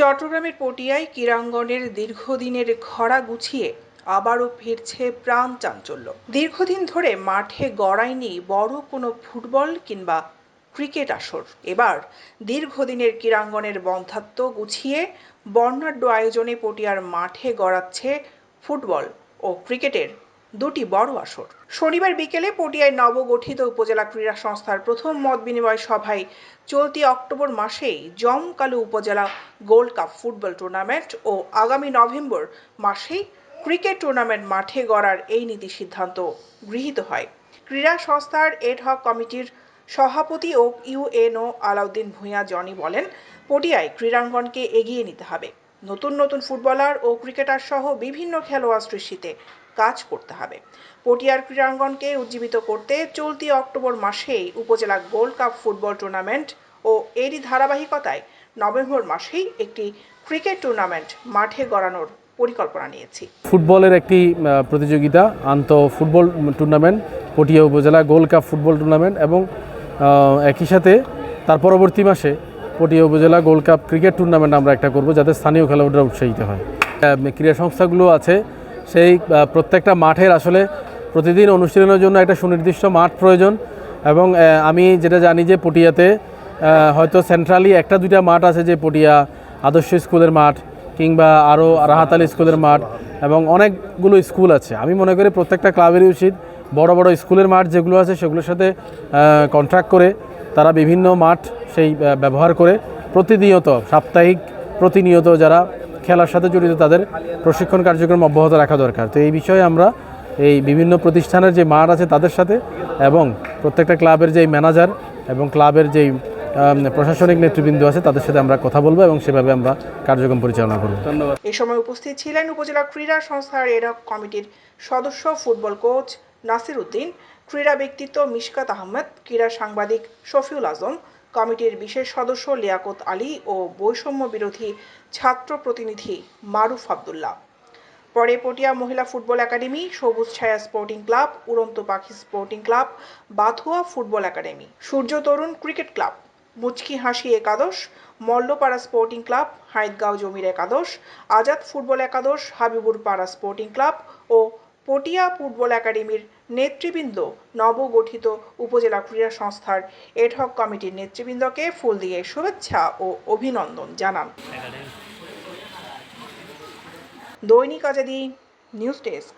চট্টগ্রামের পটিয়ায় ক্রীড়াঙ্গনের দীর্ঘদিনের খরা গুছিয়ে আবারও ফিরছে প্রাণ চাঞ্চল্য। দীর্ঘদিন ধরে মাঠে গড়ায়নি বড় কোনো ফুটবল কিংবা ক্রিকেট আসর। এবার দীর্ঘদিনের ক্রীড়াঙ্গনের বন্ধাত্ম গুছিয়ে বর্ণাঢ্য আয়োজনে পটিয়ার মাঠে গড়াচ্ছে ফুটবল ও ক্রিকেটের দুটি বড় আসর। শনিবার বিকেলে পটিয়ায় নবগঠিত উপজেলা ক্রীড়া সংস্থার প্রথম মত বিনিময় সভায় চলতি অক্টোবর মাসেই জমকালো উপজেলা গোল্ড কাপ ফুটবল টুর্নামেন্ট ও আগামী নভেম্বর মাসেই ক্রিকেট টুর্নামেন্ট মাঠে গড়ার এই নীতি সিদ্ধান্ত গৃহীত হয়। ক্রীড়া সংস্থার এডহক কমিটির সভাপতি ও ইউএনও আলাউদ্দিন ভূঁইয়া জনি বলেন, পটিয়ায় ক্রীড়াঙ্গনকে এগিয়ে নিতে হবে। নতুন নতুন ফুটবলার ও ক্রিকেটার সহ বিভিন্ন খেলোয়াড় সৃষ্টিতে কাজ করতে হবে। পটিয়ার ক্রীড়াঙ্গনকে উজ্জীবিত করতে চলতি অক্টোবর মাসেই উপজেলা গোল্ড কাপ ফুটবল টুর্নামেন্ট ও এরই ধারাবাহিকতায় নভেম্বর মাসেই একটি ক্রিকেট টুর্নামেন্ট মাঠে গড়ানোর পরিকল্পনা নিয়েছি। ফুটবলের একটি প্রতিযোগিতা আন্ত ফুটবল টুর্নামেন্ট, পটিয়া উপজেলা গোল্ড কাপ ফুটবল টুর্নামেন্ট এবং একই সাথে তার পরবর্তী মাসে পটিয়া উপজেলা গোল্ড কাপ ক্রিকেট টুর্নামেন্ট আমরা একটা করব, যাতে স্থানীয় খেলোয়াড়রা উৎসাহিত হয়। ক্রীড়া সংস্থাগুলো আছে, সেই প্রত্যেকটা মাঠের আসলে প্রতিদিন অনুশীলনের জন্য একটা সুনির্দিষ্ট মাঠ প্রয়োজন এবং আমি যেটা জানি যে পটিয়াতে হয়তো সেন্ট্রালি একটা দুইটা মাঠ আছে যে পটিয়া, আদর্শ স্কুলের মাঠ কিংবা আরও রাহাত স্কুলের মাঠ এবং অনেকগুলো স্কুল আছে। আমি মনে করি প্রত্যেকটা ক্লাবেরই উচিত বড় বড় স্কুলের মাঠ যেগুলো আছে সেগুলোর সাথে কন্ট্রাক্ট করে তারা বিভিন্ন মাঠ সেই ব্যবহার করে প্রতিনিয়ত সাপ্তাহিক প্রতিনিয়ত যারা খেলার সাথে জড়িত তাদের প্রশিক্ষণ কার্যক্রম অব্যাহত রাখা দরকার। তো এই বিষয়ে আমরা এই বিভিন্ন প্রতিষ্ঠানের যে মাঠ আছে তাদের সাথে এবং প্রত্যেকটা ক্লাবের যেই ম্যানেজার এবং ক্লাবের যেই প্রশাসনিক নেতৃবৃন্দ আছে তাদের সাথে আমরা কথা বলব এবং সেভাবে আমরা কার্যক্রম পরিচালনা করব। ধন্যবাদ। এই সময় উপস্থিত ছিলেন উপজেলা ক্রীড়া সংস্থার এডক কমিটির সদস্য ফুটবল কোচ নাসির উদ্দিন, ক্রীড়া ব্যক্তিত্ব মিশকাত আহমেদ, ক্রীড়া সাংবাদিক শফিউল আজম, কমিটির বিশেষ সদস্য লিয়াকত আলী ও বৈষম্য বিরোধী ছাত্র প্রতিনিধি মারুফ আবদুল্লাহ। পরে পটিয়া মহিলা ফুটবল একাডেমি, সবুজ ছায়া স্পোর্টিং ক্লাব, উড়ন্ত পাখি sporting club, Bathua football academy, সূর্য তরুণ ক্রিকেট ক্লাব, মুচকি হাসি একাদশ, মল্লপাড়া স্পোর্টিং ক্লাব হাইদগাঁও জমির একাদশ, আজাদ ফুটবল একাদশ, হাবিবুর পাড়া স্পোর্টিং ক্লাব ও পটিয়া ফুটবল একাডেমির নেতৃবৃন্দ, নবগঠিত উপজেলা ক্রীড়া সংস্থার এডহক কমিটির নেতৃবৃন্দকে ফুল দিয়ে শুভেচ্ছা ও অভিনন্দন জানান। দৈনিক আজাদি নিউজ ডেস্ক।